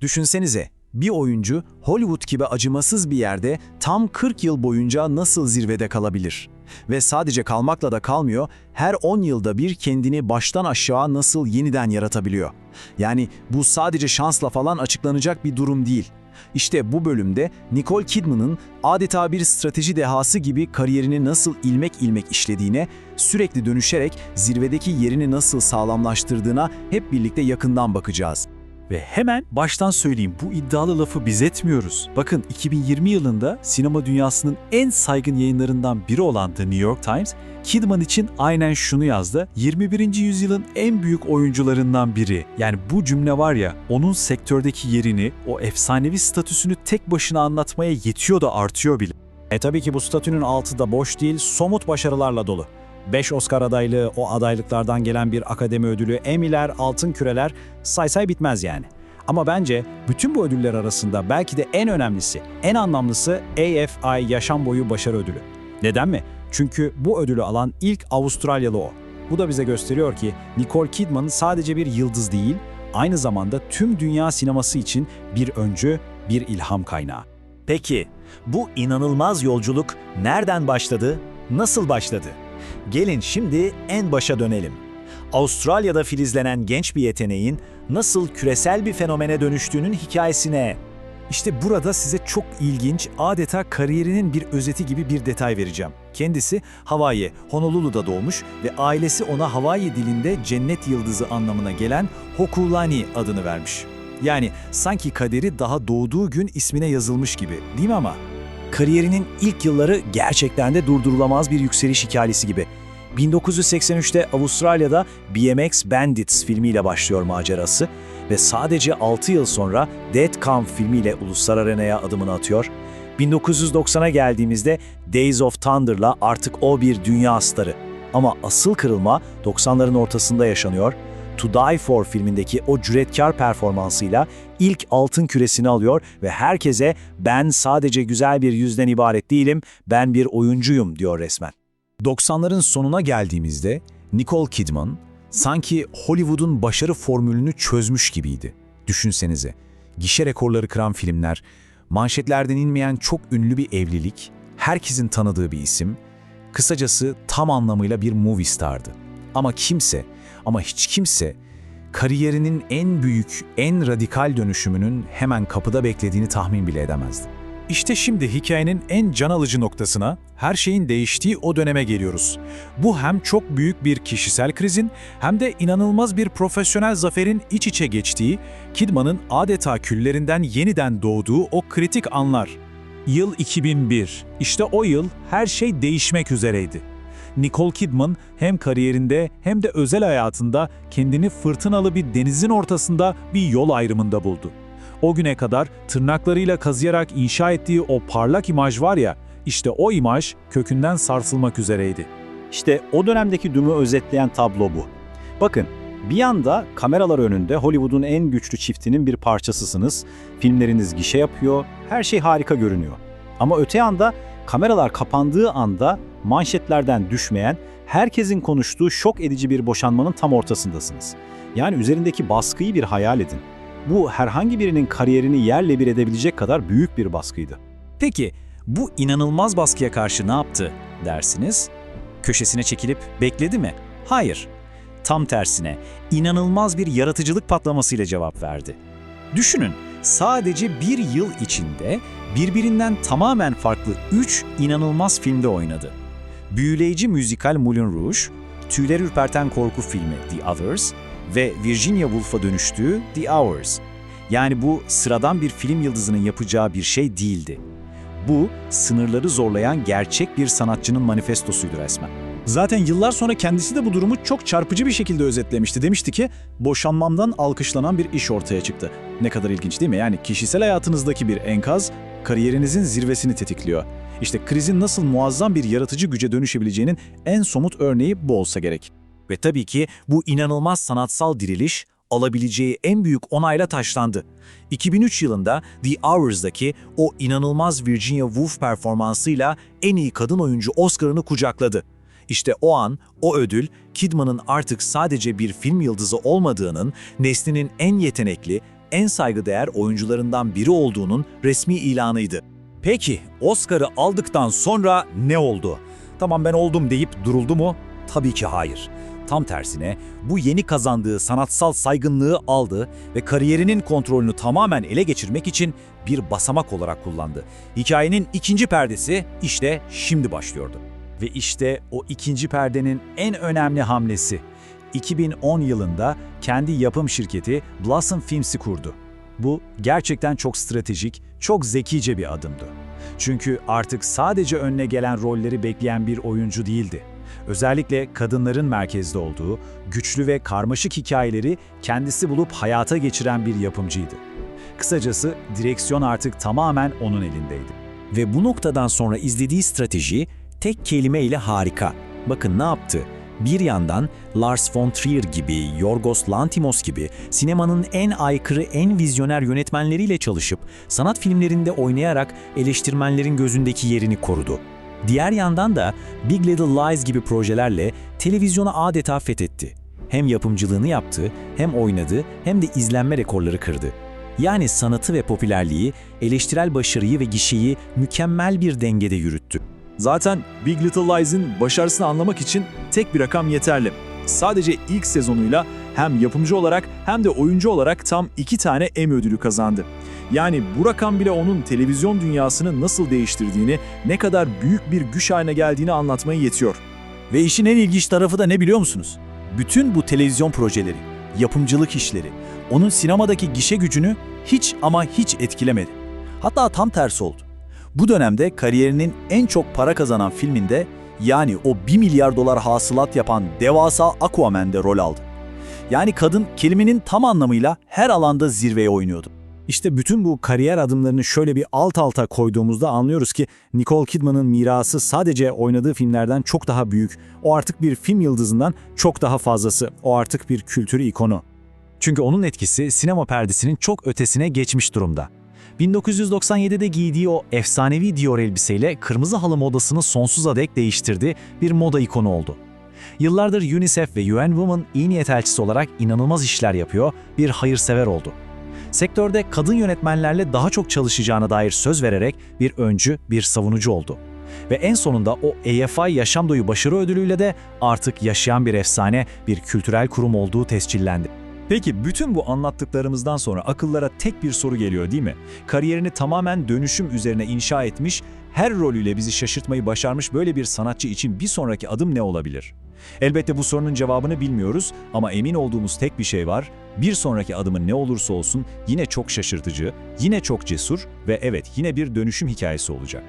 Düşünsenize, bir oyuncu Hollywood gibi acımasız bir yerde tam 40 yıl boyunca nasıl zirvede kalabilir? Ve sadece kalmakla da kalmıyor, her 10 yılda bir kendini baştan aşağı nasıl yeniden yaratabiliyor? Yani bu sadece şansla falan açıklanacak bir durum değil. İşte bu bölümde Nicole Kidman'ın adeta bir strateji dehası gibi kariyerini nasıl ilmek ilmek işlediğine, sürekli dönüşerek zirvedeki yerini nasıl sağlamlaştırdığına hep birlikte yakından bakacağız. Ve hemen baştan söyleyeyim bu iddialı lafı biz etmiyoruz. Bakın 2020 yılında sinema dünyasının en saygın yayınlarından biri olan The New York Times, Kidman için aynen şunu yazdı. 21. yüzyılın en büyük oyuncularından biri. Yani bu cümle var ya onun sektördeki yerini, o efsanevi statüsünü tek başına anlatmaya yetiyor da artıyor bile. E tabii ki bu statünün altı da boş değil, somut başarılarla dolu. 5 Oscar adaylığı, o adaylıklardan gelen bir akademi ödülü, Emmy'ler, altın küreler say say bitmez yani. Ama bence bütün bu ödüller arasında belki de en önemlisi, en anlamlısı AFI Yaşam Boyu Başarı Ödülü. Neden mi? Çünkü bu ödülü alan ilk Avustralyalı o. Bu da bize gösteriyor ki Nicole Kidman sadece bir yıldız değil, aynı zamanda tüm dünya sineması için bir öncü, bir ilham kaynağı. Peki, bu inanılmaz yolculuk nereden başladı, nasıl başladı? Gelin şimdi en başa dönelim. Avustralya'da filizlenen genç bir yeteneğin nasıl küresel bir fenomene dönüştüğünün hikayesine. İşte burada size çok ilginç, adeta kariyerinin bir özeti gibi bir detay vereceğim. Kendisi Hawaii, Honolulu'da doğmuş ve ailesi ona Hawaii dilinde cennet yıldızı anlamına gelen Hokulani adını vermiş. Yani sanki kaderi daha doğduğu gün ismine yazılmış gibi, değil mi ama? Kariyerinin ilk yılları gerçekten de durdurulamaz bir yükseliş hikayesi gibi. 1983'te Avustralya'da BMX Bandits filmiyle başlıyor macerası ve sadece 6 yıl sonra Dead Camp filmiyle uluslar arenaya adımını atıyor. 1990'a geldiğimizde Days of Thunder'la artık o bir dünya starı. Ama asıl kırılma 90'ların ortasında yaşanıyor. To Die For filmindeki o cüretkar performansıyla ilk altın küresini alıyor ve herkese ben sadece güzel bir yüzden ibaret değilim, ben bir oyuncuyum diyor resmen. 90'ların sonuna geldiğimizde Nicole Kidman sanki Hollywood'un başarı formülünü çözmüş gibiydi. Düşünsenize, gişe rekorları kıran filmler, manşetlerden inmeyen çok ünlü bir evlilik, herkesin tanıdığı bir isim, kısacası tam anlamıyla bir movie stardı. Ama kimse, ama hiç kimse kariyerinin en büyük, en radikal dönüşümünün hemen kapıda beklediğini tahmin bile edemezdi. İşte şimdi hikayenin en can alıcı noktasına, her şeyin değiştiği o döneme geliyoruz. Bu hem çok büyük bir kişisel krizin hem de inanılmaz bir profesyonel zaferin iç içe geçtiği, Kidman'ın adeta küllerinden yeniden doğduğu o kritik anlar. Yıl 2001. İşte o yıl her şey değişmek üzereydi. Nicole Kidman hem kariyerinde hem de özel hayatında kendini fırtınalı bir denizin ortasında bir yol ayrımında buldu. O güne kadar tırnaklarıyla kazıyarak inşa ettiği o parlak imaj var ya, işte o imaj kökünden sarsılmak üzereydi. İşte o dönemdeki durumu özetleyen tablo bu. Bakın, bir yanda kameralar önünde Hollywood'un en güçlü çiftinin bir parçasısınız. Filmleriniz gişe yapıyor, her şey harika görünüyor. Ama öte yanda kameralar kapandığı anda manşetlerden düşmeyen, herkesin konuştuğu şok edici bir boşanmanın tam ortasındasınız. Yani üzerindeki baskıyı bir hayal edin. Bu herhangi birinin kariyerini yerle bir edebilecek kadar büyük bir baskıydı. Peki bu inanılmaz baskıya karşı ne yaptı dersiniz? Köşesine çekilip bekledi mi? Hayır. Tam tersine inanılmaz bir yaratıcılık patlamasıyla cevap verdi. Düşünün, sadece bir yıl içinde birbirinden tamamen farklı 3 inanılmaz filmde oynadı. Büyüleyici müzikal Moulin Rouge, tüyler ürperten korku filmi The Others ve Virginia Woolf'a dönüştüğü The Hours. Yani bu sıradan bir film yıldızının yapacağı bir şey değildi. Bu, sınırları zorlayan gerçek bir sanatçının manifestosuydu resmen. Zaten yıllar sonra kendisi de bu durumu çok çarpıcı bir şekilde özetlemişti. Demişti ki, boşanmamdan alkışlanan bir iş ortaya çıktı. Ne kadar ilginç değil mi? Yani kişisel hayatınızdaki bir enkaz, kariyerinizin zirvesini tetikliyor. İşte krizin nasıl muazzam bir yaratıcı güce dönüşebileceğinin en somut örneği bu olsa gerek. Ve tabii ki bu inanılmaz sanatsal diriliş alabileceği en büyük onayla taşlandı. 2003 yılında The Hours'daki o inanılmaz Virginia Woolf performansıyla en iyi kadın oyuncu Oscar'ını kucakladı. İşte o an, o ödül, Kidman'ın artık sadece bir film yıldızı olmadığının, neslinin en yetenekli, en saygıdeğer oyuncularından biri olduğunun resmi ilanıydı. Peki, Oscar'ı aldıktan sonra ne oldu? Tamam ben oldum deyip duruldu mu? Tabii ki hayır. Tam tersine bu yeni kazandığı sanatsal saygınlığı aldı ve kariyerinin kontrolünü tamamen ele geçirmek için bir basamak olarak kullandı. Hikayenin ikinci perdesi işte şimdi başlıyordu. Ve işte o ikinci perdenin en önemli hamlesi. 2010 yılında kendi yapım şirketi Blossom Films'i kurdu. Bu gerçekten çok stratejik, çok zekice bir adımdı. Çünkü artık sadece önüne gelen rolleri bekleyen bir oyuncu değildi. Özellikle kadınların merkezde olduğu, güçlü ve karmaşık hikayeleri kendisi bulup hayata geçiren bir yapımcıydı. Kısacası direksiyon artık tamamen onun elindeydi. Ve bu noktadan sonra izlediği strateji tek kelimeyle harika. Bakın ne yaptı? Bir yandan Lars von Trier gibi, Yorgos Lanthimos gibi sinemanın en aykırı, en vizyoner yönetmenleriyle çalışıp sanat filmlerinde oynayarak eleştirmenlerin gözündeki yerini korudu. Diğer yandan da Big Little Lies gibi projelerle televizyonu adeta fethetti. Hem yapımcılığını yaptı, hem oynadı, hem de izlenme rekorları kırdı. Yani sanatı ve popülerliği, eleştirel başarıyı ve gişeyi mükemmel bir dengede yürüttü. Zaten Big Little Lies'in başarısını anlamak için tek bir rakam yeterli. Sadece ilk sezonuyla hem yapımcı olarak hem de oyuncu olarak tam iki tane Emmy ödülü kazandı. Yani bu rakam bile onun televizyon dünyasını nasıl değiştirdiğini, ne kadar büyük bir güç haline geldiğini anlatmaya yetiyor. Ve işin en ilginç tarafı da ne biliyor musunuz? Bütün bu televizyon projeleri, yapımcılık işleri, onun sinemadaki gişe gücünü hiç ama hiç etkilemedi. Hatta tam tersi oldu. Bu dönemde kariyerinin en çok para kazanan filminde yani o 1 milyar dolar hasılat yapan devasa Aquaman'de rol aldı. Yani kadın kelimenin tam anlamıyla her alanda zirveye oynuyordu. İşte bütün bu kariyer adımlarını şöyle bir alt alta koyduğumuzda anlıyoruz ki Nicole Kidman'ın mirası sadece oynadığı filmlerden çok daha büyük. O artık bir film yıldızından çok daha fazlası. O artık bir kültür ikonu. Çünkü onun etkisi sinema perdesinin çok ötesine geçmiş durumda. 1997'de giydiği o efsanevi Dior elbiseyle kırmızı halı modasını sonsuza dek değiştirdi, bir moda ikonu oldu. Yıllardır UNICEF ve UN Women iyi niyet elçisi olarak inanılmaz işler yapıyor, bir hayırsever oldu. Sektörde kadın yönetmenlerle daha çok çalışacağına dair söz vererek bir öncü, bir savunucu oldu. Ve en sonunda o AFI Yaşam Doyu Başarı Ödülüyle de artık yaşayan bir efsane, bir kültürel kurum olduğu tescillendi. Peki bütün bu anlattıklarımızdan sonra akıllara tek bir soru geliyor değil mi? Kariyerini tamamen dönüşüm üzerine inşa etmiş, her rolüyle bizi şaşırtmayı başarmış böyle bir sanatçı için bir sonraki adım ne olabilir? Elbette bu sorunun cevabını bilmiyoruz ama emin olduğumuz tek bir şey var. Bir sonraki adımın ne olursa olsun yine çok şaşırtıcı, yine çok cesur ve evet yine bir dönüşüm hikayesi olacak.